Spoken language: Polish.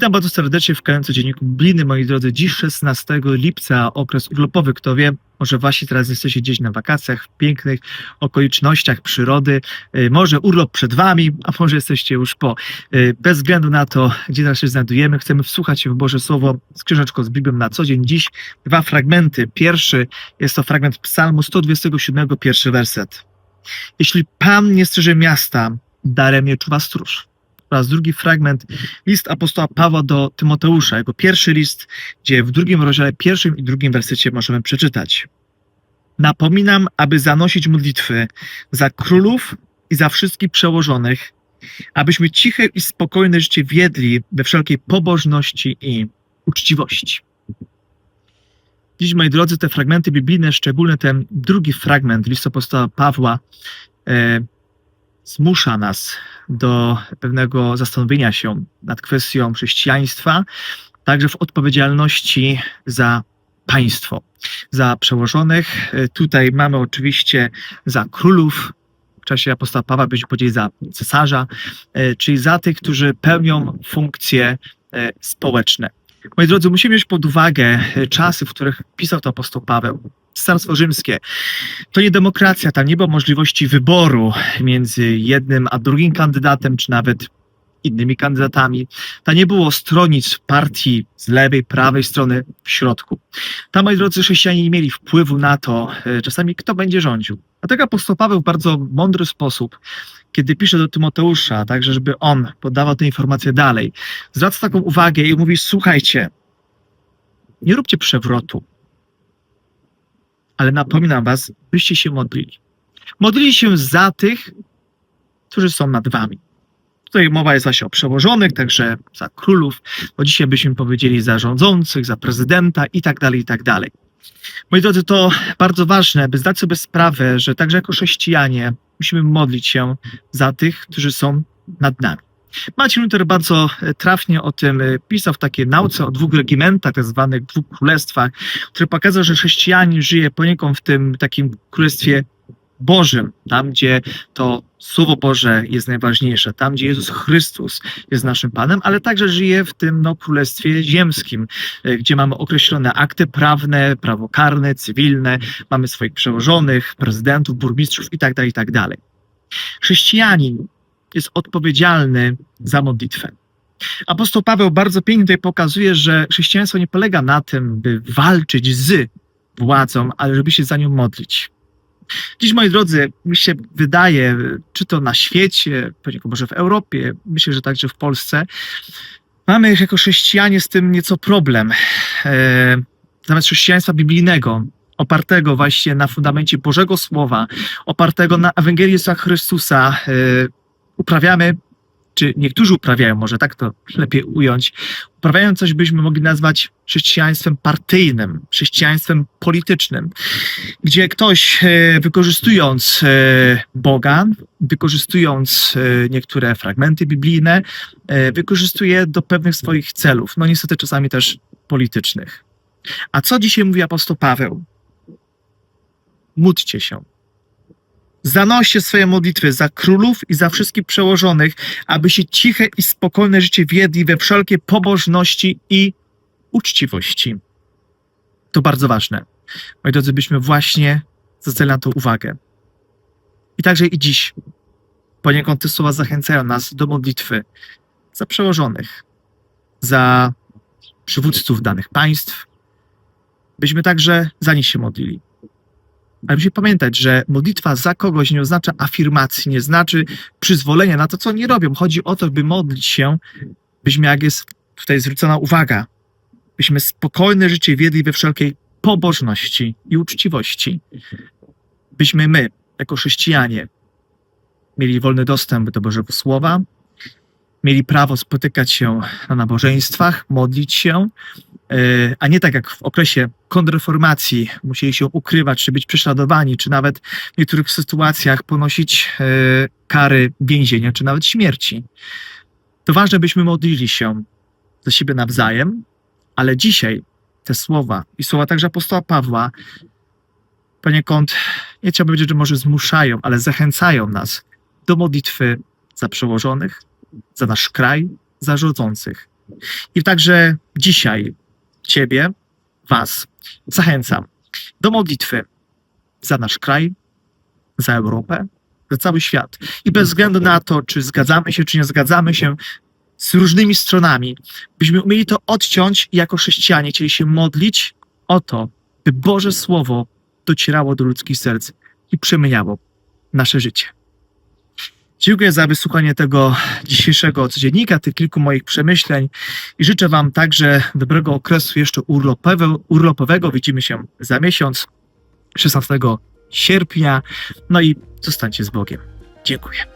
Witam bardzo serdecznie w kanale Codzienniku Bliny, moi drodzy. Dziś 16 lipca, okres urlopowy. Kto wie, może właśnie teraz jesteście gdzieś na wakacjach, w pięknych okolicznościach przyrody. Y, Może urlop przed wami, a może jesteście już po. Y, Bez względu na to, gdzie teraz się znajdujemy, chcemy wsłuchać się w Boże Słowo z książeczką z Biblią na co dzień. Dziś dwa fragmenty. Pierwszy jest to fragment Psalmu 127, pierwszy werset. Jeśli Pan nie strzeże miasta, darem nie czuwa stróż oraz drugi fragment, list apostoła Pawła do Tymoteusza, jego pierwszy list, gdzie w drugim rozdziale, pierwszym i drugim wersecie możemy przeczytać. Napominam, aby zanosić modlitwy za królów i za wszystkich przełożonych, abyśmy ciche i spokojne życie wiedli we wszelkiej pobożności i uczciwości. Dziś, moi drodzy, te fragmenty biblijne, szczególnie ten drugi fragment listu apostoła Pawła, e, zmusza nas do pewnego zastanowienia się nad kwestią chrześcijaństwa, także w odpowiedzialności za państwo, za przełożonych. Tutaj mamy oczywiście za królów, w czasie apostoła Pawła byśmy powiedzieli za cesarza, e, czyli za tych, którzy pełnią funkcje e, społeczne. Moi drodzy, musimy wziąć pod uwagę e, czasy, w których pisał to apostoł Paweł. Carstwo Rzymskie to nie demokracja, tam nie było możliwości wyboru między jednym a drugim kandydatem, czy nawet innymi kandydatami. Tam nie było stronic partii z lewej, prawej strony w środku. Tam, moi drodzy chrześcijanie, nie mieli wpływu na to, e, czasami kto będzie rządził. Dlatego apostoł Paweł w bardzo mądry sposób, kiedy pisze do Tymoteusza, także żeby on podawał te informacje dalej, zwraca taką uwagę i mówi, słuchajcie, nie róbcie przewrotu, ale napominam was, byście się modlili. Modlili się za tych, którzy są nad wami. Tutaj mowa jest właśnie o przełożonych, także za królów, bo dzisiaj byśmy powiedzieli za rządzących, za prezydenta i tak dalej, i tak dalej. Moi drodzy, to bardzo ważne, by zdać sobie sprawę, że także jako chrześcijanie musimy modlić się za tych, którzy są nad nami. Marcin Luther bardzo e, trafnie o tym e, pisał w takiej nauce o dwóch regimentach, tak zwanych dwóch królestwach, który pokazał, że chrześcijanin żyje poniekąd w tym takim królestwie Bożym, tam gdzie to Słowo Boże jest najważniejsze, tam gdzie Jezus Chrystus jest naszym Panem, ale także żyje w tym no, królestwie ziemskim, e, gdzie mamy określone akty prawne, prawo karne, cywilne, mamy swoich przełożonych, prezydentów, burmistrzów itd., itd. Chrześcijanin jest odpowiedzialny za modlitwę. Apostoł Paweł bardzo pięknie tutaj pokazuje, że chrześcijaństwo nie polega na tym, by walczyć z władzą, ale żeby się za nią modlić. Dziś, moi drodzy, mi się wydaje, czy to na świecie, może w Europie, myślę, że także w Polsce, mamy jako chrześcijanie z tym nieco problem. E, zamiast chrześcijaństwa biblijnego, opartego właśnie na fundamencie Bożego Słowa, opartego na Ewangelii Jezusa Chrystusa, e, uprawiamy, czy niektórzy uprawiają, może tak to lepiej ująć, uprawiają coś, byśmy mogli nazwać chrześcijaństwem partyjnym, chrześcijaństwem politycznym, gdzie ktoś e, wykorzystując e, Boga, wykorzystując e, niektóre fragmenty biblijne, wykorzystuje do pewnych swoich celów, no niestety czasami też politycznych. A co dzisiaj mówi apostoł Paweł? Módlcie się. Zanoście swoje modlitwy za królów i za wszystkich przełożonych, aby się ciche i spokojne życie wiedli we wszelkiej pobożności i uczciwości. To bardzo ważne. Moi drodzy, byśmy właśnie zwracali na to uwagę. I także i dziś poniekąd te słowa zachęcają nas do modlitwy za przełożonych, za przywódców danych państw, byśmy także za nich się modlili. Ale musimy pamiętać, że modlitwa za kogoś nie oznacza afirmacji, nie znaczy przyzwolenia na to, co oni robią. Chodzi o to, by modlić się, byśmy, jak jest tutaj zwrócona uwaga, byśmy spokojne życie wiedli we wszelkiej pobożności i uczciwości. Byśmy my, jako chrześcijanie, mieli wolny dostęp do Bożego Słowa, mieli prawo spotykać się na nabożeństwach, modlić się, a nie tak jak w okresie kontrreformacji musieli się ukrywać, czy być prześladowani, czy nawet w niektórych sytuacjach ponosić e, kary więzienia, czy nawet śmierci. To ważne, byśmy modlili się za siebie nawzajem, ale dzisiaj te słowa i słowa także apostoła Pawła poniekąd, nie chciałbym powiedzieć, że może zmuszają, ale zachęcają nas do modlitwy za przełożonych, za nasz kraj, za rządzących. I także dzisiaj Ciebie, Was zachęcam do modlitwy za nasz kraj, za Europę, za cały świat. I bez względu na to, czy zgadzamy się, czy nie zgadzamy się z różnymi stronami, byśmy umieli to odciąć i jako chrześcijanie chcieli się modlić o to, by Boże Słowo docierało do ludzkich serc i przemieniało nasze życie. Dziękuję za wysłuchanie tego dzisiejszego codziennika, tych kilku moich przemyśleń i życzę Wam także dobrego okresu jeszcze urlopowego. Widzimy się za miesiąc, 16 sierpnia. No i zostańcie z Bogiem. Dziękuję.